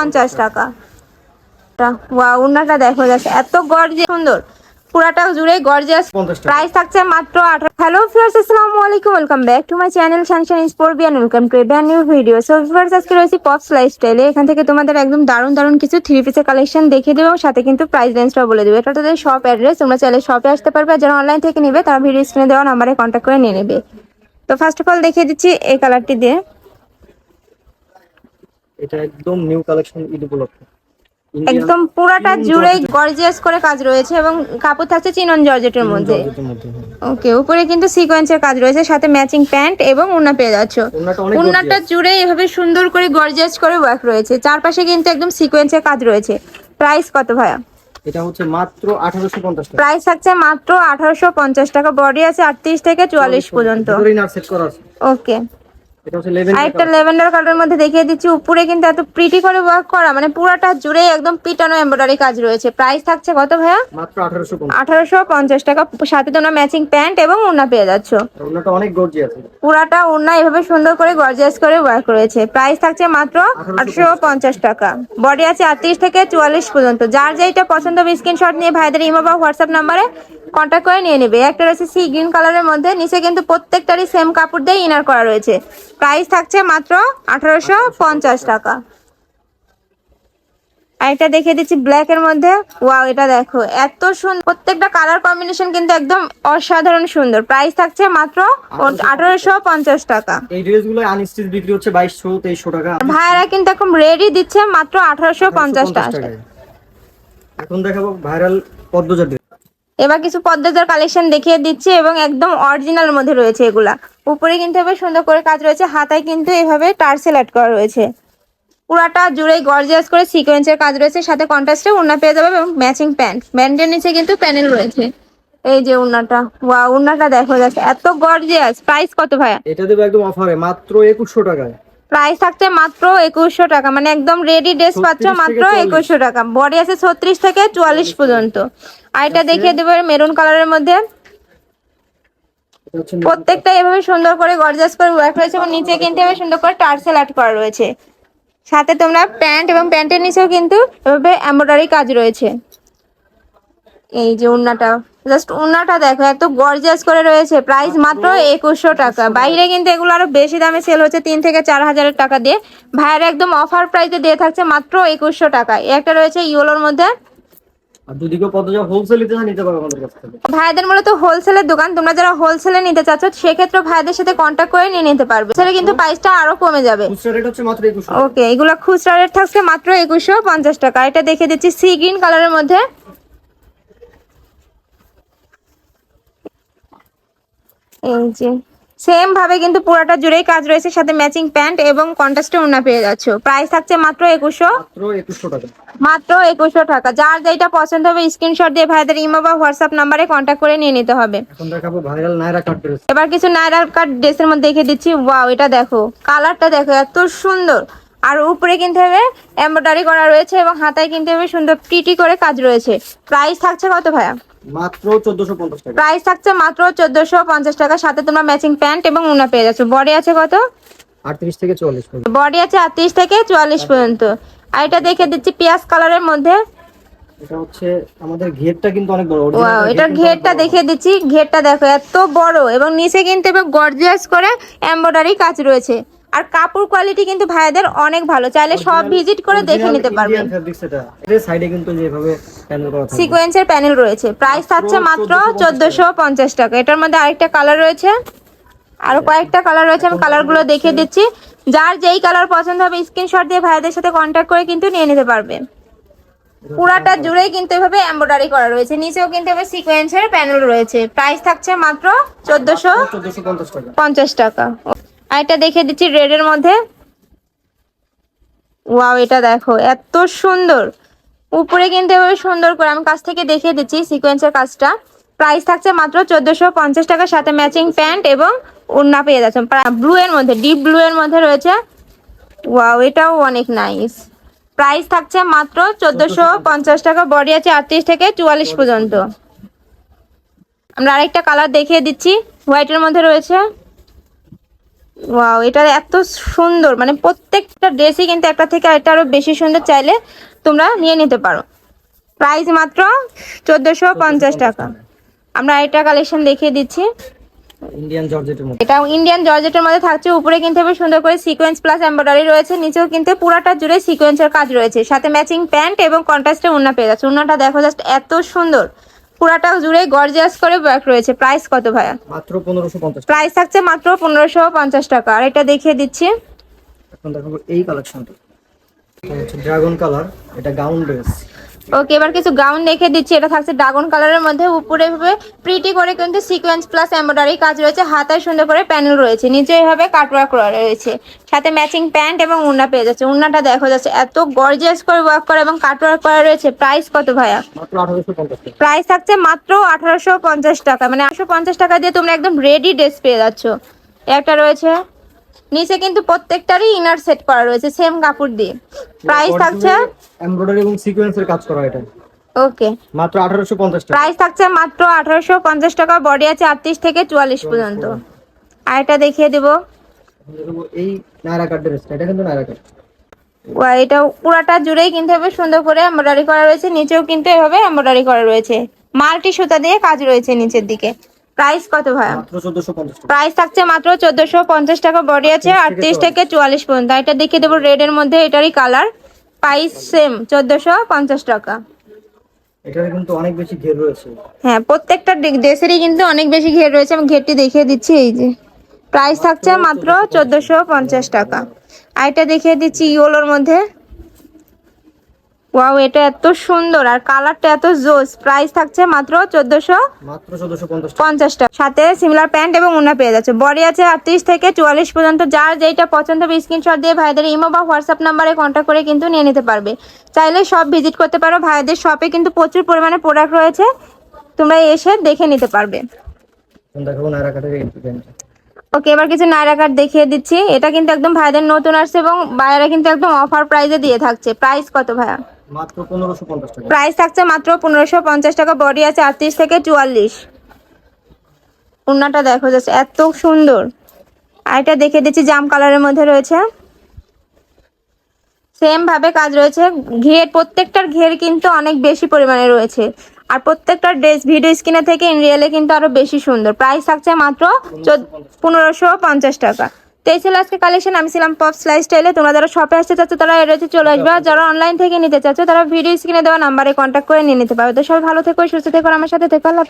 পঞ্চাশ টাকা। ওয়া উন্নাটা দেখো যাচ্ছে এত গর্জে সুন্দর। পুরাটা জুড়ে গর্জিয়াস প্রাইস থাকছে মাত্র আঠারো হ্যালো ফিয়ার্স আসসালামু আলাইকুম welcome back to my channel sunshine sport Beant welcome to new video so আজকে রয়েছে পপস লাইফস্টাইলে এখান থেকে তোমাদের একদম দারুণ দারুণ কিছু থ্রি পিসের কালেকশন দেবো এবং সাথে কিন্তু প্রাইস রেঞ্জটাও বলে দেবে। এটা তাদের শপ অ্যাড্রেস তোমরা চাইলে শপে আসতে পারবে যারা অনলাইন থেকে নেবে তারা ভিডিও স্ক্রিনে দেওয়া নাম্বারে কন্ট্যাক্ট করে নিয়ে নেবে। তো ফার্স্ট অফ অল দেখিয়ে দিচ্ছি এই কালারটি দিয়ে। এটা একদম নিউ কালেকশন ঈদ উপলক্ষে। একদম পুরাটা জুড়েই গর্জিয়াস করে কাজ রয়েছে এবং কাপড় থাকছে চিনন জর্জেটের মধ্যে। মধ্যে, হ্যাঁ। ওকে উপরে কিন্তু সিকোয়েন্সের কাজ রয়েছে সাথে ম্যাচিং প্যান্ট এবং উন্না পেয়ে যাচ্ছ। উন্নাটা জুড়ে এভাবে সুন্দর করে গর্জিয়াস করে ওয়ার্ক রয়েছে। চারপাশে কিন্তু একদম সিকোয়েন্সের কাজ রয়েছে। প্রাইস কত ভাইয়া? এটা হচ্ছে মাত্র আঠারোশো পঞ্চাশ টাকা। প্রাইস থাকছে মাত্র আঠারোশো পঞ্চাশ টাকা। বডি আছে আটত্রিশ থেকে চুয়াল্লিশ পর্যন্ত। ওকে আরেকটা কালারের মধ্যে দেখিয়ে দিচ্ছি উপরে কিন্তু এত প্রিটি করে ওয়ার্ক করা মানে পুরাটা জুড়ে একদম পিটানো এমব্রয়ডারি কাজ রয়েছে। প্রাইস থাকছে কত ভাইয়া? মাত্র টাকা সাথে তোমরা ম্যাচিং প্যান্ট এবং উন্না পেয়ে যাচ্ছ। ওড়নাটা অনেক গর্জি পুরাটা উন্না এভাবে সুন্দর করে গর্জিয়াস করে ওয়ার্ক রয়েছে। প্রাইস থাকছে মাত্র আটশো পঞ্চাশ টাকা। বডি আছে আটত্রিশ থেকে চুয়াল্লিশ পর্যন্ত। যার যেটা পছন্দ হবে স্ক্রিনশট নিয়ে ভাইদের ইমো বা হোয়াটসঅ্যাপ নাম্বারে কন্ট্যাক্ট করে নিয়ে নেবে। একটা রয়েছে সি গ্রিন কালারের মধ্যে নিচে কিন্তু প্রত্যেকটারই সেম কাপড় দিয়ে ইনার করা রয়েছে। প্রাইস থাকছে মাত্র আঠারোশো পঞ্চাশ টাকা। আর এটা দেখিয়ে দিচ্ছি ব্ল্যাক এর মধ্যে। ওয়াও এটা দেখো এত সুন্দর প্রত্যেকটা কালার কম্বিনেশন কিন্তু একদম অসাধারণ সুন্দর। প্রাইস থাকছে মাত্র আঠারোশো পঞ্চাশ টাকা। এই ড্রেসগুলো আনস্টিচ বিক্রি হচ্ছে বাইশশো তেইশশো টাকা। ভাইয়ারা কিন্তু এখন রেডি দিচ্ছে মাত্র আঠারোশো পঞ্চাশ টাকা এখন দেখাবো ভাইরাল পদ্মজা ড্রেস এবার কিছু পদ্মাজার কালেকশন দেখিয়ে দিচ্ছি এবং একদম অরিজিনাল মধ্যে রয়েছে এগুলা। উপরে কিন্তু এভাবে সুন্দর করে কাজ রয়েছে, হাতায় কিন্তু এভাবে টার্সেল অ্যাড করা রয়েছে। পুরাটা জুড়ে গর্জিয়াস করে সিকোয়েন্সের কাজ রয়েছে, সাথে কন্ট্রাস্টে উন্না পেয়ে যাবে এবং ম্যাচিং প্যান্ট প্যান্টের নিচে কিন্তু প্যানেল রয়েছে। এই যে উন্নাটা ওয়া উন্নাটা দেখো যাচ্ছে এত গর্জিয়াস প্রাইস কত ভাইয়া? এটা দেবো একদম অফারে মাত্র একুশশো টাকায়। প্রাইস থাকছে মাত্র একুশশো টাকা। মানে একদম রেডি ড্রেস পাচ্ছ মাত্র একুশশো টাকা। বডি আছে ছত্রিশ থেকে চুয়াল্লিশ পর্যন্ত। আর এটা দেখিয়ে দেবো মেরুন কালারের মধ্যে। প্রত্যেকটা এভাবে সুন্দর করে গর্জাস করে ওয়ার্ক রয়েছে এবং নিচে কিন্তু এভাবে সুন্দর করে টার্সেল আর্ট করা রয়েছে। সাথে তোমরা প্যান্ট এবং প্যান্টের নিচেও কিন্তু এভাবে এমব্রয়ডারি কাজ রয়েছে। এই যে উন্নাটা জাস্ট উন্নাটা দেখো এত গর্জিয়াস করে রয়েছে। প্রাইস মাত্র একুশশো টাকা। বাইরে কিন্তু এগুলো আরও বেশি দামে সেল হচ্ছে তিন থেকে চার হাজারের টাকা দিয়ে। ভাইয়ের একদম অফার প্রাইসে দিয়ে থাকছে মাত্র একুশশো টাকা। একটা রয়েছে ইয়েলোর মধ্যে। ভাইদের মূলত হোলসেলের দোকান। তোমরা যারা হোলসেলে নিতে চাচ্ছ সেক্ষেত্রে ভাইদের সাথে কন্ট্যাক্ট করে নিয়ে নিতে পারবে। কিন্তু প্রাইসটা আরও কমে যাবে। ওকে এগুলো খুচরা রেট থাকছে মাত্র একুশশো পঞ্চাশ টাকা। এটা দেখে দিচ্ছি সি গ্রিন কালারের মধ্যে। এই যে সেম ভাবে কিন্তু পুরাটা জুড়েই কাজ রয়েছে সাথে ম্যাচিং প্যান্ট এবং কন্ট্রাস্টে ওড়না পেয়ে যাচ্ছ। প্রাইস থাকছে মাত্র একুশশো। মাত্র একুশশো টাকা। মাত্র একুশশো টাকা। যার যেটা পছন্দ হবে স্ক্রিনশট দিয়ে ভাইদের ইমো বা হোয়াটসঅ্যাপ নাম্বারে কন্ট্যাক্ট করে নিয়ে নিতে হবে। এবার কিছু নাইরার কাট ড্রেসের মধ্যে দেখে দিচ্ছি। ওয়াও এটা দেখো। কালারটা দেখো এত সুন্দর। আর উপরে কিন্তু হবে এমব্রয়ডারি করা রয়েছে এবং হাতায় কিন্তু হবে সুন্দর প্রিটি করে কাজ রয়েছে। প্রাইস থাকছে কত ভাইয়া? মাত্র টাকা। প্রাইস থাকছে মাত্র চোদ্দশো পঞ্চাশ টাকা। সাথে তোমরা ম্যাচিং প্যান্ট এবং উনা পেয়ে যাচ্ছ। বডি আছে কত? আটত্রিশ থেকে চল্লিশ পর্যন্ত। বডি আছে আটত্রিশ থেকে চুয়াল্লিশ পর্যন্ত। আর এটা দেখে দিচ্ছি পিয়াজ কালারের মধ্যে। এটা হচ্ছে আমাদের ঘেরটা কিন্তু অনেক বড়। ওয়াও এটার ঘেরটা দেখিয়ে দিচ্ছি। ঘেরটা দেখো এত বড় এবং নিচে কিন্তু গর্জিয়াস করে এমব্রয়ডারি কাজ রয়েছে। আর কাপড় কোয়ালিটি কিন্তু ভাইদের অনেক ভালো। চাইলে সব ভিজিট করে দেখে নিতে পারবেন। সাইডে কিন্তু যেভাবে সিকোয়েন্সের প্যানেল রয়েছে। প্রাইস থাকছে মাত্র চোদ্দশো পঞ্চাশ টাকা। এটার মধ্যে আরেকটা কালার রয়েছে। আরও কয়েকটা কালার রয়েছে। আমি কালারগুলো দেখে দিচ্ছি। যার যেই কালার পছন্দ হবে স্ক্রিনশট দিয়ে ভাইদের সাথে কন্ট্যাক্ট করে কিন্তু নিয়ে নিতে পারবে। পুরাটা জুড়েই কিন্তু এভাবে এমব্রয়ডারি করা রয়েছে। নিচেও কিন্তু এভাবে সিকোয়েন্সের প্যানেল রয়েছে। প্রাইস থাকছে মাত্র চোদ্দশো পঞ্চাশ টাকা। আর দেখে দিচ্ছি রেড এর মধ্যে। ওয়াও এটা দেখো, এত সুন্দর। উপরে কিন্তু এভাবে সুন্দর করে আমি কাছ থেকে দেখিয়ে দিচ্ছি সিকোয়েন্সের কাজটা। প্রাইস থাকছে মাত্র চোদ্দশো পঞ্চাশ টাকার সাথে ম্যাচিং প্যান্ট এবং উন্না পেয়ে যাচ্ছে ব্লু এর মধ্যে ডিপ ব্লু এর মধ্যে রয়েছে। ওয়াও এটাও অনেক নাইস প্রাইস থাকছে মাত্র চোদ্দশো পঞ্চাশ টাকা বডি আছে আটত্রিশ থেকে চুয়াল্লিশ পর্যন্ত। আমরা আরেকটা কালার দেখিয়ে দিচ্ছি হোয়াইটের মধ্যে রয়েছে। ওয়াও এটা এত সুন্দর। মানে প্রত্যেকটা ড্রেসই কিন্তু একটা থেকে একটা আরও বেশি সুন্দর চাইলে তোমরা নিয়ে নিতে পারো। প্রাইস মাত্র চোদ্দোশো পঞ্চাশ টাকা। আমরা এটা কালেকশন দেখিয়ে দিচ্ছি। ইন্ডিয়ান জর্জেটের মধ্যে। এটা ইন্ডিয়ান জর্জেটের মধ্যে থাকছে। উপরে কিন্তু বেশ সুন্দর করে সিকোয়েন্স প্লাস এমব্রয়ডারি রয়েছে। নিচেও কিন্তু পুরাটা জুড়ে সিকোয়েন্সের কাজ রয়েছে। সাথে ম্যাচিং প্যান্ট এবং কন্ট্রাস্টে উন্না পেয়ে যাচ্ছে। উন্নাটা দেখো জাস্ট এত সুন্দর। পুরাটা জুড়ে গর্জিয়াস করে ওয়ার্ক রয়েছে। প্রাইস কত ভাইয়া? মাত্র পনেরোশো পঞ্চাশ টাকা। প্রাইস থাকছে মাত্র পনেরোশো পঞ্চাশ টাকা। আর এটা দেখিয়ে দিচ্ছি। এখন দেখো এই কালেকশনটা ড্রাগন কালার এটা গাউন ড্রেস ওকে এবার কিছু গাউন দেখে দিচ্ছি। এটা থাকছে ড্রাগন কালারের মধ্যে। উপরে ভাবে প্রিটি করে কিন্তু সিকোয়েন্স প্লাস এমব্রয়ডারি কাজ রয়েছে। হাতায় সুন্দর করে প্যানেল রয়েছে। নিচে এইভাবে কাটওয়ার্ক করা রয়েছে। সাথে ম্যাচিং প্যান্ট এবং উন্না পেয়ে যাচ্ছে। উন্নাটা দেখা যাচ্ছে। এত গর্জিয়াস করে ওয়ার্ক করা এবং কাটওয়ার্ক করা রয়েছে। প্রাইস কত ভাইয়া? প্রাইস থাকছে মাত্র আঠারোশো পঞ্চাশ টাকা। মানে আটশো পঞ্চাশ টাকা দিয়ে তোমরা একদম রেডি ড্রেস পেয়ে যাচ্ছ। একটা রয়েছে নিচে কিন্তু প্রত্যেকটারই ইনার সেট করা রয়েছে সেম কাপড় দিয়ে। প্রাইস থাকছে এমব্রয়ডারি এবং সিকোয়েন্সের কাজ করা এটা। ওকে মাত্র আঠারোশো পঞ্চাশ টাকা। প্রাইস থাকছে মাত্র আঠারোশো পঞ্চাশ টাকা বডি আছে আটত্রিশ থেকে চুয়াল্লিশ পর্যন্ত। আর এটা দেখিয়ে দেবো। এই নায়রা কাট ড্রেসটা এটা কিন্তু নায়রা কাট এটা পুরাটা জুড়েই কিন্তু এভাবে সুন্দর করে এমব্রয়ডারি করা রয়েছে নিচেও কিন্তু এভাবে এমব্রয়ডারি করা রয়েছে। মাল্টি সুতা দিয়ে কাজ রয়েছে নিচের দিকে। প্রাইস কত টাকা। প্রাইস থাকছে মাত্র চোদ্দশো পঞ্চাশ টাকা বডি আছে আটত্রিশ থেকে চুয়াল্লিশ পর্যন্ত। এটা দেখিয়ে দেবো রেড এর মধ্যে এটারই কালার প্রাইস সেম চোদ্দশো পঞ্চাশ টাকা। এটার কিন্তু অনেক বেশি ঘের রয়েছে। হ্যাঁ প্রত্যেকটা ড্রেসেরই কিন্তু অনেক বেশি ঘের রয়েছে। আমি ঘেরটি দেখিয়ে দিচ্ছি এই যে। প্রাইস থাকছে মাত্র চোদ্দশো পঞ্চাশ টাকা। আর এটা দেখিয়ে দিচ্ছি ইয়োলোর মধ্যে। ওয়াও এটা এত সুন্দর। আর কালারটা এত জোস। প্রাইস থাকছে মাত্র চোদ্দশো মাত্র চোদ্দশো পঞ্চাশ টাকা। সাথে সিমিলার প্যান্ট এবং উন্না পেয়ে যাচ্ছে। বডি আছে আটত্রিশ থেকে চুয়াল্লিশ পর্যন্ত। যার যেটা পছন্দ হবে স্ক্রিনশট দিয়ে ভাইদের ইমো বা হোয়াটসঅ্যাপ নাম্বারে কন্ট্যাক্ট করে কিন্তু নিয়ে নিতে পারবে। চাইলে সব ভিজিট করতে পারো। ভাইদের শপে কিন্তু প্রচুর পরিমাণে প্রোডাক্ট রয়েছে। তোমরা এসে দেখে নিতে পারবে। ওকে এবার কিছু নায়রা কার্ড দেখিয়ে দিচ্ছি। এটা কিন্তু একদম ভাইদের নতুন আসছে এবং ভাইয়েরা কিন্তু একদম অফার প্রাইসে দিয়ে থাকছে। প্রাইস কত ভাইয়া? মাত্র টাকা। প্রাইস থাকছে মাত্র পনেরোশো পঞ্চাশ টাকা। বডি আছে আটত্রিশ থেকে চুয়াল্লিশ। উন্নাটা দেখো যাচ্ছে এত সুন্দর। আর এটা দেখে দিচ্ছি জাম কালারের মধ্যে রয়েছে। সেম ভাবে কাজ রয়েছে। ঘের প্রত্যেকটার ঘের কিন্তু অনেক বেশি পরিমাণে রয়েছে। আর প্রত্যেকটা ড্রেস, ভিডিও স্ক্রিনে থেকে ইন রিয়েলে কিন্তু আরও বেশি সুন্দর। প্রাইস থাকছে মাত্র পনেরোশো পঞ্চাশ টাকা। তো এই ছিল আজকে কালেকশন আমি ছিলাম পপ স্লাইস স্টাইলে তোমরা যারা শপে আসতে চাচ্ছ, তারা হচ্ছে চলে আসবে। যারা অনলাইন থেকে নিতে চাচ্ছ, তারা ভিডিও স্ক্রিনে দেওয়া নাম্বারে কন্ট্যাক্ট করে নিয়ে নিতে পারবে। তো সবাই ভালো থেকো, সুস্থ থেকো আমার সাথে থেকো। আল্লাহ